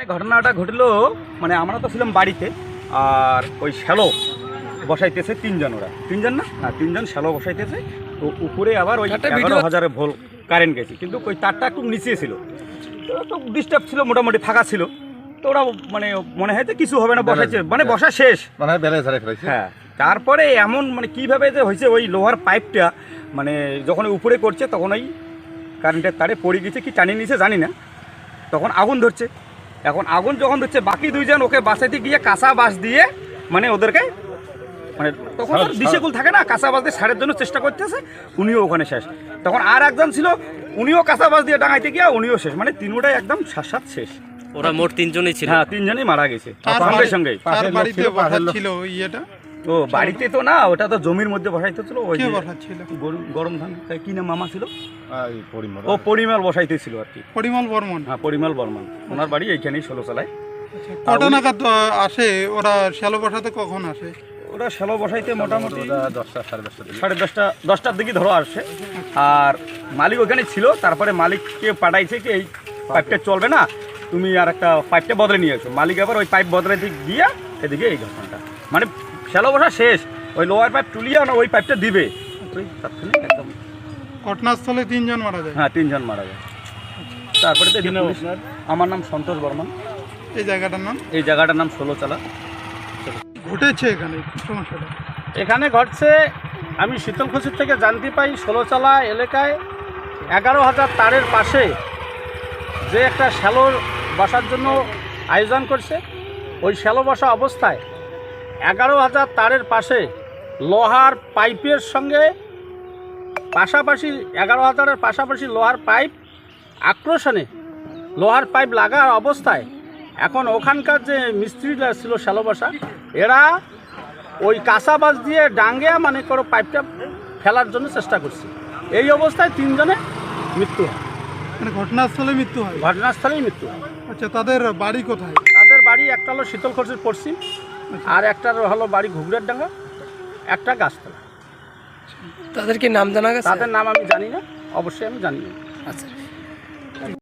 এই ঘটনাটা ঘটলো মানে আমরা তো ছিলাম বাড়িতে আর ওই শ্যালো বসাইতেছে তিনজন ওরা। তিনজন না? হ্যাঁ তিনজন শ্যালো বসাইতেছে তো উপরে আবার ওই এগারো হাজারে ভোল কারেন্ট গেছে। কিন্তু ওই তারটা একটু নিচে ছিল। তো ডিস্টার্ব ছিল মোটামুটি ফাঁকা ছিল। তো ওরা মানে মনে হয় যে কিছু হবে না বসাইছে। মানে বসা শেষ। মানে হ্যাঁ তারপরে এমন মানে কীভাবে যে হয়েছে ওই লোহার পাইপটা মানে যখন উপরে করছে তখন ওই কারেন্টের তারে পড়ে গেছে কি টানিয়ে নিয়েছে জানি না। তখন আগুন ধরছে। এখন আগুন যখন দিচ্ছে বাকি দুইজন ওকে বাঁচাইতে গিয়ে কাঁচা বাস দিয়ে মানে ওদেরকে মানে তখন দিশেকুল থাকে না কাঁচা বাস দিয়ে সারের জন্য চেষ্টা করতেছে উনিও ওখানে শেষ। তখন আর একজন ছিল উনিও কাঁচা বাস দিয়ে ডাঙাইতে গিয়ে উনিও শেষ মানে তিনটাই একদম সাত শেষ। ওরা মোট তিনজনই ছিল। হ্যাঁ তিনজনই মারা গেছে। সঙ্গে সঙ্গে। ছিল, ইয়েটা? ও বাড়িতে তো না ওটা তো জমির মধ্যে বসাইতে ছিল ওই যে বসাচ্ছিল? গরম ধান কি নাম মামা ছিল? ও পরিমাল বসাইতেছিল আর কি। পরিমাল বর্মন? হ্যাঁ পরিমাল বর্মন। ওনার বাড়ি এইখানেই ষোলো চালায় কটা নাগাদ আসে? ওরা শ্যালো বসাতে কখন আসে? ওরা শ্যালো বসাইতে মোটামুটি দশটা সাড়ে দশটা সাড়ে দশটা দশটার দিকে ধরো আসছে আর মালিক ওখানে ছিল তারপরে মালিককে পাঠাইছে কি এই পাইপটা চলবে না তুমি আর একটা পাইপটা বদলে নিয়ে এসো। মালিক আবার ওই পাইপ বদলে দিক দিয়ে এদিকে এই ঘটনাটা মানে শ্যালো বসা শেষ। ওই লোয়ার পাইপ তুলিয়ে না ওই পাইপটা দিবে। একদম। ঘটনাস্থলে তিনজন মারা যায়। হ্যাঁ তিনজন মারা যায়। তারপরে তো আমার নাম সন্তোষ বর্মন। এই জায়গাটার নাম? এই জায়গাটার নাম ষোলো চালা ঘটেছে এখানে সমস্যাটা? এখানে ঘটছে আমি শীতলকুচির থেকে জানতে পাই ষোলোচালা এলাকায় এগারো হাজার তারের পাশে যে একটা শ্যালোর বসার জন্য আয়োজন করছে ওই শ্যালো বসা অবস্থায় এগারো হাজার তারের পাশে লোহার পাইপের সঙ্গে পাশাপাশি এগারো হাজারের পাশাপাশি লোহার পাইপ আক্রোশনে লোহার পাইপ লাগার অবস্থায় এখন ওখানকার যে মিস্ত্রিরা ছিল শ্যালো বসা এরা ওই কাঁচা বাস দিয়ে ডাঙ্গে মানে করো পাইপটা ফেলার জন্য চেষ্টা করছে। এই অবস্থায় তিনজনে মৃত্যু হয়। মানে ঘটনাস্থলে মৃত্যু হয়? ঘটনাস্থলেই মৃত্যু হয়। আচ্ছা তাদের বাড়ি কোথায়? তাদের বাড়ি একটা হলো শীতলখর্চির পশ্চিম। আর একটা হলো বাড়ি ঘুগড়ের ডাঙ্গা একটা গাছতলা। তাদের কি নাম জানা গেছে? তাদের নাম আমি জানি না অবশ্যই আমি জানি না। আচ্ছা।